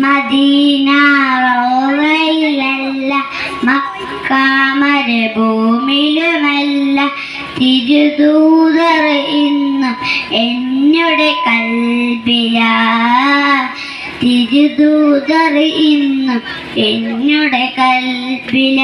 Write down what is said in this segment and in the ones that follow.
Medina റോവയിലല്ല Mecca മരുഭൂമിയിലുമല്ല തിരുദൂതർ ഇന്നും എന്നുടെ കൽബില തിരുദൂതർ ഇന്നും എന്നുടെ കൽബില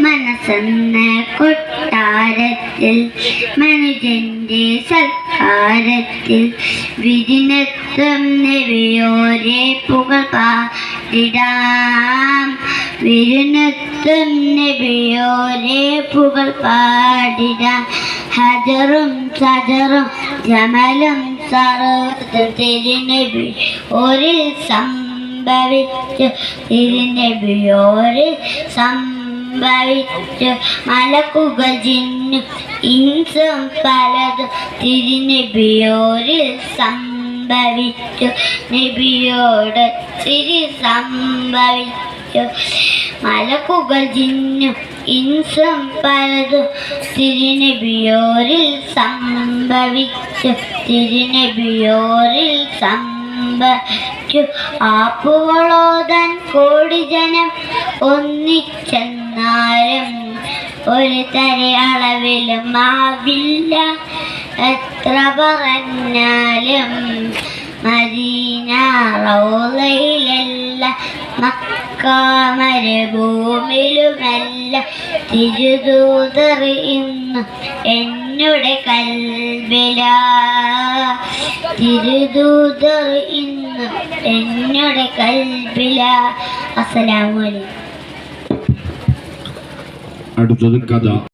മനസ്സെന്ന കൊട്ടാരത്തിൽ മനുജന്റെ സൽക്കാരത്തിൽ വിരിനത്വം നെവിയോരെ പുകൾ പാടിടാം. വിരുന്നെത്തും നെവിയോരെ പുകൾ പാടിടാം. ഹജറും സജറും ജമലും സർവതും തിരുനബി ഒരു സംഭവിച്ചു. തിരുനബിയോര് സംഭവിച്ചു. മലക്കുകൾ ജിന്നും ഇൻസും പലതും തിരുനബിയോര് സംഭവിച്ചു. നബിയോട് തിരി സംഭവിച്ചു. മലക്കുകൾ ജിന്നും ഇൻസും പലതും തിരുനബിയോരിൽ സംഭവിച്ചു. തിരുനബിയോരിൽ സംഭവിച്ചു. ആപ്പുകളോതാൻ കോടി ജനം ഒന്നിച്ചെന്നാലും ഒരു തരയളവിലും ആവില്ല. എത്ര പറഞ്ഞാലും മദീന റൗലയിലല്ല മക്ക തിരുതൂതറിയുന്നു എന്നുടെ കൽവില. തിരുദൂതർ ഇന്ന് എന്നുടെ കൽവില. അസ്സലാമു അലൈക്കും. അടുത്തത് കഥ.